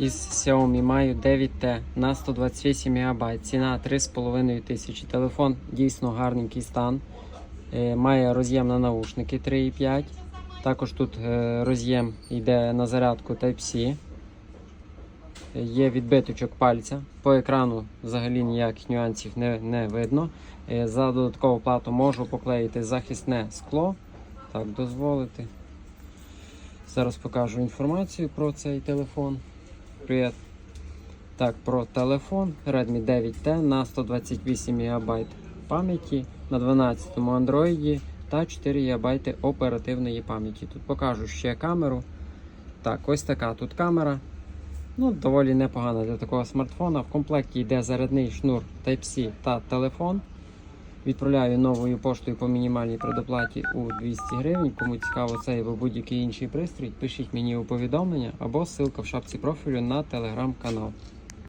із Xiaomi маю 9T на 128 МБ. Ціна 3,5 тисячі. Телефон дійсно гарненький стан. Е, Має роз'єм на наушники 3,5. Також тут е, роз'єм йде на зарядку Type-C. Є відбиточок пальця. По екрану взагалі ніяких нюансів не, не видно. Е, За додаткову плату можу поклеїти захисне скло. Так, дозволити. Зараз покажу інформацію про цей телефон. Привіт. Так, про телефон Redmi 9T на 128 МБ пам'яті, на 12 Android та 4 ГБ оперативної пам'яті. Тут покажу ще камеру. Так, ось така тут камера. Ну, доволі непогана для такого смартфона. В комплекті йде зарядний шнур Type-C та телефон. Відправляю новою поштою по мінімальній предоплаті у 200 гривень. Кому цікаво цей або будь-який інший пристрій, пишіть мені у повідомлення або ссылка в шапці профілю на телеграм-канал.